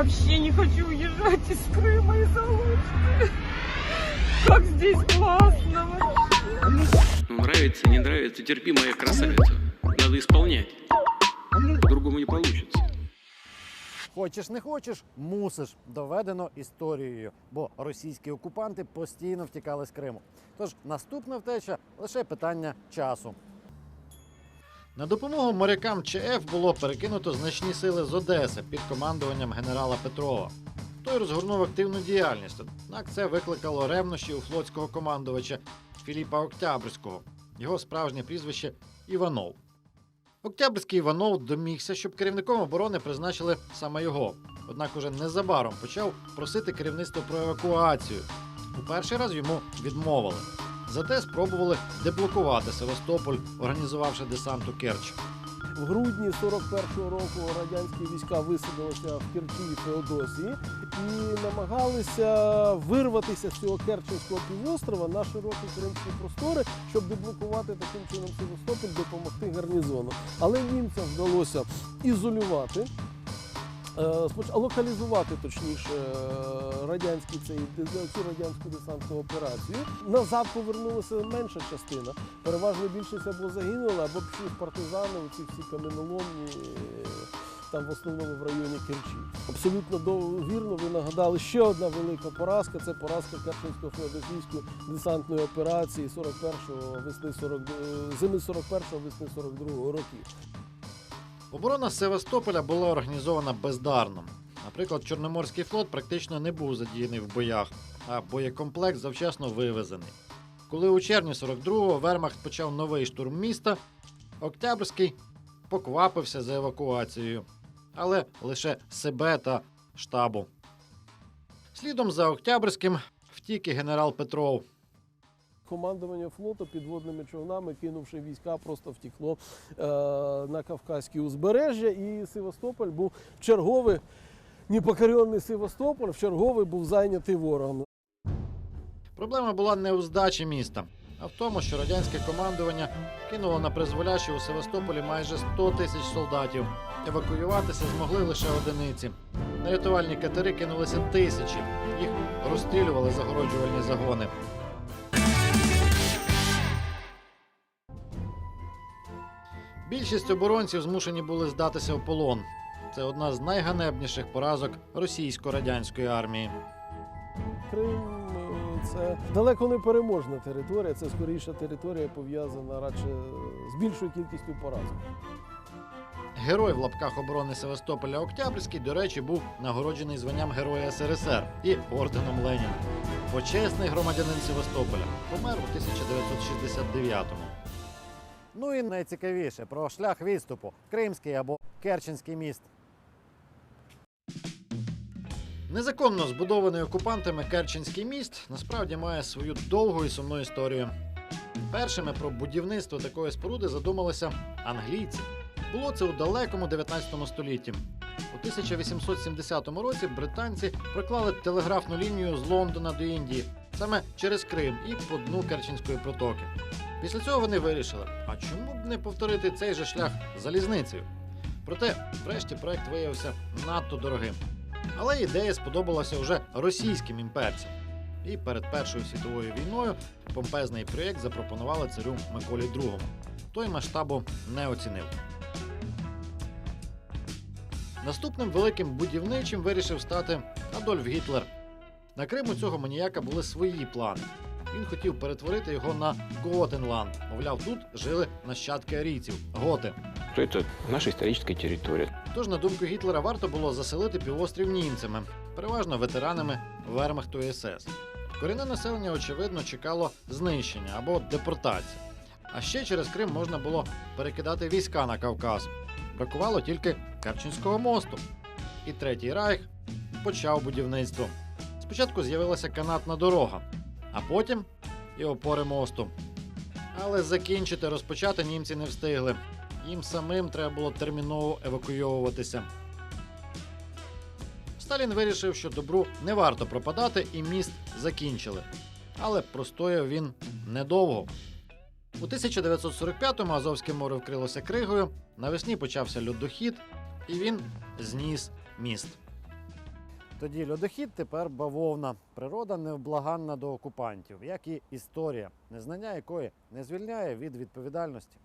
вообще не хочу уезжать из Крыма из Алушты. Как здесь классно вообще. Нравится, не нравится, терпи, моя красавица. Надо исполнять. По-другому не получится. Хочеш не хочеш, мусиш. Доведено історією, бо російські окупанти постійно втікали з Криму. Тож наступна втеча лише питання часу. На допомогу морякам ЧФ було перекинуто значні сили з Одеси під командуванням генерала Петрова. Той розгорнув активну діяльність, однак це викликало ревнощі у флотського командувача Філіпа Октябрського. Його справжнє прізвище Іванов. Октябрський Іванов домігся, щоб керівником оборони призначили саме його. Однак уже незабаром почав просити керівництво про евакуацію. У перший раз йому відмовили. Зате спробували деблокувати Севастополь, організувавши десант у Керч. В грудні 41-го року радянські війська висадилися в Керчі і Феодосії і намагалися вирватися з цього Керченського півострова на широкі кримські простори, щоб деблокувати таким чином Севастополь, допомогти гарнізону. Але німцям вдалося ізолювати. Е, локалізувати точніше радянський цей цю радянську десантну операцію. Назад повернулася менша частина. Переважно більшість або загинули, або пішли партизани, оці всі каменоломні. е, Там в основному в районі Керчі. Абсолютно до- вірно ви нагадали ще одна велика поразка. Це поразка Керченсько феодосійської десантної операції 41-го весни 40, е, зими 41-го весни 42-го років. Оборона Севастополя була організована бездарно. Наприклад, Чорноморський флот практично не був задіяний в боях, а боєкомплект завчасно вивезений. Коли у червні 42-го Вермахт почав новий штурм міста, Октябрьський поквапився за евакуацією, але лише себе та штабу. Слідом за Октябрьським втік і генерал Петров. Командування флоту підводними човнами, кинувши війська, просто втекло е, на Кавказьке узбережжя. І Севастополь був черговий, непокоренний Севастополь, в черговий був зайнятий ворогом. Проблема була не у здачі міста, а в тому, що радянське командування кинуло на призволяще у Севастополі майже 100 тисяч солдатів. Евакуюватися змогли лише одиниці. На рятувальні катери кинулися тисячі. Їх розстрілювали загороджувальні загони. Більшість оборонців змушені були здатися в полон. Це одна з найганебніших поразок російсько-радянської армії. Крим е, це далеко не переможна територія, це скоріше територія пов'язана радше з більшою кількістю поразок. Герой в лапках оборони Севастополя Октябрьський, до речі, був нагороджений званням Героя СРСР і орденом Леніна. Почесний громадянин Севастополя помер у 1969-му. Ну і найцікавіше про шлях відступу Кримський або Керченський міст. Незаконно збудований окупантами Керченський міст насправді має свою довгу і сумну історію. Першими про будівництво такої споруди задумалися англійці. Було це у далекому 19 столітті. У 1870 році британці проклали телеграфну лінію з Лондона до Індії саме через Крим і по дну Керченської протоки. Після цього вони вирішили: а чому б не повторити цей же шлях залізницею? Проте, врешті, проект виявився надто дорогим. Але ідея сподобалася вже російським імперцям. І перед Першою світовою війною помпезний проєкт запропонували царю Миколі II. Той масштабу не оцінив. Наступним великим будівничим вирішив стати Адольф Гітлер. На Криму цього маніяка були свої плани. Він хотів перетворити його на Готенланд. Мовляв, тут жили нащадки арійців готи. Это наша историческая территория. Тож, на думку Гітлера, варто було заселити півострів німцями, переважно ветеранами Вермахту і СС. Корінне населення, очевидно, чекало знищення або депортації. А ще через Крим можна було перекидати війська на Кавказ. Бракувало тільки Керченського мосту. І Третій Райх почав будівництво. Спочатку з'явилася канатна дорога, а потім і опори мосту. Але закінчити розпочати німці не встигли. Їм самим треба було терміново евакуйовуватися. Сталін вирішив, що добру не варто пропадати, і міст закінчили. Але простояв він недовго. У 1945-му Азовське море вкрилося кригою, навесні почався льодохід, і він зніс міст. Тоді льодохід, тепер бавовна. Природа невблаганна до окупантів, як і історія, незнання якої не звільняє від відповідальності.